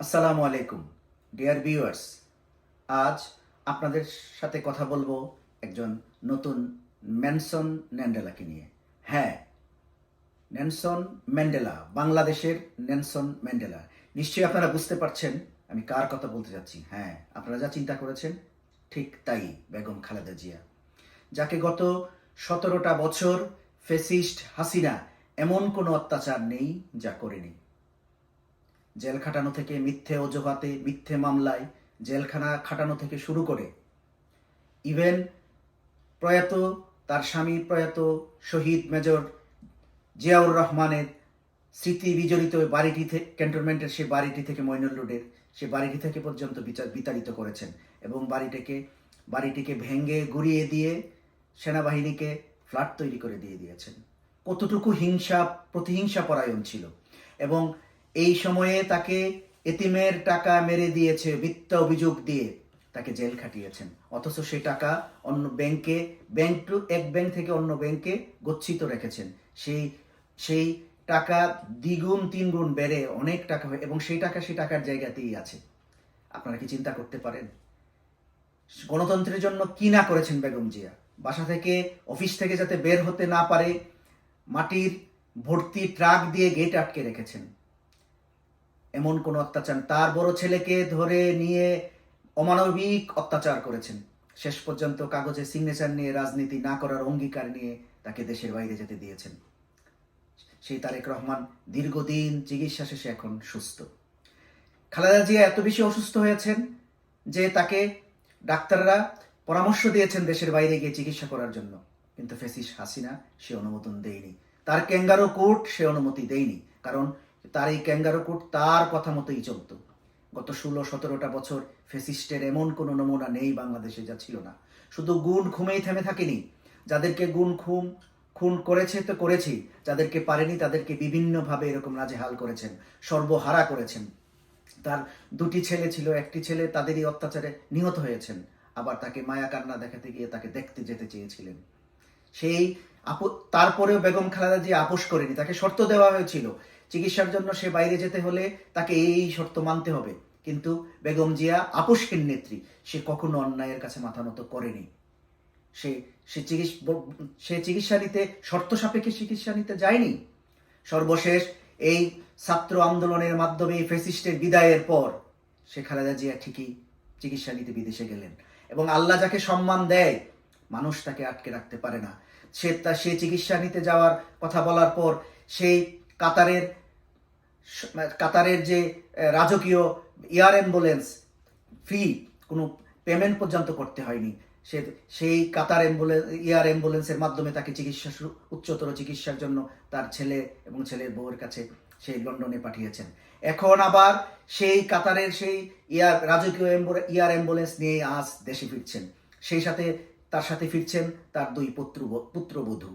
আসসালামু আলাইকুম, dear viewers. আজ আপনাদের সাথে কথা বলব একজন নতুন ম্যানসন ন্যান্ডেলাকে নিয়ে। হ্যাঁ ন্যানসন ম্যান্ডেলা, বাংলাদেশের ন্যানসন ম্যান্ডেলা। নিশ্চয়ই আপনারা বুঝতে পারছেন আমি কার কথা বলতে যাচ্ছি। হ্যাঁ আপনারা যা চিন্তা করেছেন, ঠিক তাই, বেগম খালেদা জিয়া। যাকে গত সতেরোটা বছর ফেসিস্ট হাসিনা এমন কোনো অত্যাচার নেই যা করেনি। জেল খাটানো থেকে মিথ্যে অজুহাতে, মিথ্যে মামলায় জেলখানা খাটানো থেকে শুরু করে। ইভেন প্রয়াত, তার স্বামী প্রয়াত, শহীদ মেজর জিয়াউর রহমানের স্মৃতি বিজড়িত বাড়িটি থেকে ক্যান্টনমেন্টের সেই বাড়িটি থেকে মইনুল রোডের সে বাড়িটি থেকে পর্যন্ত বিচার বিতাড়িত করেছেন এবং বাড়িটিকে বাড়িটিকে ভেঙে গুড়িয়ে দিয়ে সেনাবাহিনীকে ফ্ল্যাট তৈরি করে দিয়ে দিয়েছেন। কতটুকু হিংসা প্রতিহিংসা পরায়ণ ছিল। এবং এই সময়ে তাকে এতিমের টাকা মেরে দিয়েছে মিথ্যা অভিযোগ দিয়ে। তাকে জেল খাটিয়েছেন। অথচ সেই টাকা অন্য ব্যাংকে, ব্যাংক টু, এক ব্যাংক থেকে অন্য ব্যাংকে গচ্ছিত রেখেছেন। সেই সেই টাকা দ্বিগুণ, তিনগুণ বেড়ে অনেক টাকা হয়, এবং সেই টাকা সেই টাকার জায়গাতেই আছে। আপনারা কি চিন্তা করতে পারেন? গণতন্ত্রের জন্য কি না করেছেন বেগম জিয়া? বাসা থেকে, অফিস থেকে যাতে বের হতে না পারে, মাটির ভর্তি ট্রাক দিয়ে গেট আটকে রেখেছেন। এমন কোন অত্যাচার। তার বড় ছেলেকে ধরে নিয়ে অমানবিক অত্যাচার করেছেন। শেষ পর্যন্ত কাগজে সিগনেচার নিয়ে রাজনীতি না করার অঙ্গীকার নিয়ে তাকে দেশের বাইরে যেতে দিয়েছেন। সেই তারেক রহমান দীর্ঘদিন চিকিৎসা শেষে এখন সুস্থ। খালেদা জিয়া এত বেশি অসুস্থ হয়েছেন যে তাকে ডাক্তাররা পরামর্শ দিয়েছেন দেশের বাইরে গিয়ে চিকিৎসা করার জন্য। কিন্তু ফেসিস হাসিনা সে অনুমোদন দেয়নি। তার ক্যাঙ্গারো কোর্ট সে অনুমতি দেয়নি। কারণ তার এই ক্যাঙ্গারো তার কথা মতোই চলতো। গত ষোলো, সতেরোটা বছর ফেসিস্টের এমন কোনো নমুনা নেই বাংলাদেশে যা ছিল না। শুধু গুণ খুমেই থেমে থাকেনি। যাদেরকে গুণ খুম খুন করেছে তো করেছি। যাদেরকে পারেনি তাদেরকে বিভিন্নভাবে এরকম নাজেহাল করেছেন, সর্বহারা করেছেন। তার দুটি ছেলে ছিল, একটি ছেলে তাদেরই অত্যাচারে নিহত হয়েছেন। আবার তাকে মায়া কান্না দেখাতে গিয়ে তাকে দেখতে যেতে চেয়েছিলেন। সেই আপু, তারপরেও বেগম খালেদা জি আপোষ করেনি, তাকে শর্ত দেওয়া হয়েছিল। চিকিৎসার জন্য সে বাইরে যেতে হলে তাকে এই শর্ত মানতে হবে। কিন্তু বেগম জিয়া আপোষহীন নেত্রী, সে কখনো অন্যায়ের কাছে মাথা নত করেনি। সে সে চিকিৎসা সে চিকিৎসা নিতে, শর্ত সাপেক্ষে চিকিৎসা নিতে যায়নি। সর্বশেষ এই ছাত্র আন্দোলনের মাধ্যমে ফেসিস্টের বিদায়ের পর সে খালেদা জিয়া ঠিকই চিকিৎসা নিতে বিদেশে গেলেন। এবং আল্লাহ যাকে সম্মান দেয়, মানুষ তাকে আটকে রাখতে পারে না। সে তা, সে চিকিৎসা নিতে যাওয়ার কথা বলার পর সেই কাতারের কাতারের যে রাজকীয় এয়ার অ্যাম্বুলেন্স ফ্রি কোনো পেমেন্ট পর্যন্ত করতে হয়নি। সে, সেই কাতার অ্যাম্বুলেন্স এয়ার অ্যাম্বুলেন্সের মাধ্যমে তাকে চিকিৎসা উচ্চতর চিকিৎসার জন্য তার ছেলে এবং ছেলের বউয়ের কাছে সেই লন্ডনে পাঠিয়েছেন। এখন আবার সেই কাতারের সেই এয়ার, রাজকীয় ইয়ার অ্যাম্বুলেন্স নিয়ে আজ দেশে ফিরছেন। সেই সাথে তার সাথে ফিরছেন তার দুই পুত্র পুত্রবধূ।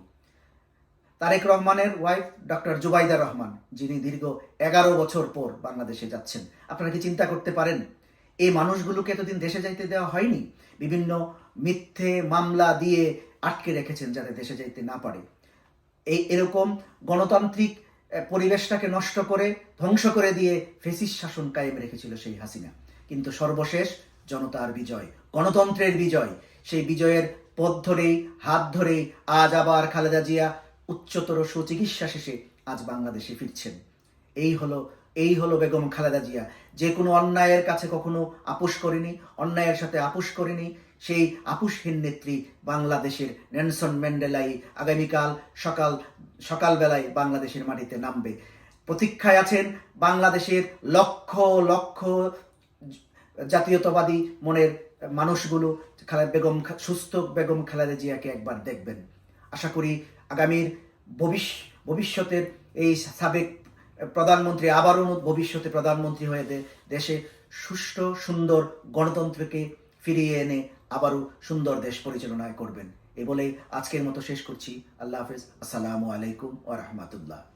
তারেক রহমানের ওয়াইফ ডক্টর জুবাইদা রহমান, যিনি দীর্ঘ এগারো বছর পর বাংলাদেশে যাচ্ছেন। আপনারা কি চিন্তা করতে পারেন, এই মানুষগুলোকে এতদিন দেশে যাইতে দেওয়া হয়নি? বিভিন্ন মিথ্যে মামলা দিয়ে আটকে রেখেছেন যাতে দেশে যাইতে না পারে। এই এরকম গণতান্ত্রিক পরিবেশটাকে নষ্ট করে, ধ্বংস করে দিয়ে ফেসিস শাসন কায়েম রেখেছিল সেই হাসিনা। কিন্তু সর্বশেষ জনতার বিজয়, গণতন্ত্রের বিজয়। সেই বিজয়ের পথ ধরেই, হাত ধরেই আজ আবার খালেদা জিয়া উচ্চতর সুচিকিৎসা শেষে আজ বাংলাদেশে ফিরছেন। এই হলো এই হলো বেগম খালেদা জিয়া। যে কোনো অন্যায়ের কাছে কখনো আপোষ করেনি, অন্যায়ের সাথে আপোষ করেনি, সেই আপোষহীন নেত্রী বাংলাদেশের নেলসন ম্যান্ডেলাই আগামীকাল সকাল, সকালবেলায় বাংলাদেশের মাটিতে নামবে। প্রতীক্ষায় আছেন বাংলাদেশের লক্ষ লক্ষ জাতীয়তাবাদী মনের মানুষগুলো খালেদ বেগম সুস্থ বেগম খালেদা জিয়াকে একবার দেখবেন। আশা করি আগামীর ভবিষ্য ভবিষ্যতের এই সাবেক প্রধানমন্ত্রী আবারও ভবিষ্যতে প্রধানমন্ত্রী হয়ে দেশে সুষ্ঠু, সুন্দর গণতন্ত্রকে ফিরিয়ে এনে আবারও সুন্দর দেশ পরিচালনায় করবেন। এ বলে আজকের মতো শেষ করছি। আল্লাহ হাফেজ। আসসালামু আলাইকুম ওয়া রাহমাতুল্লাহ।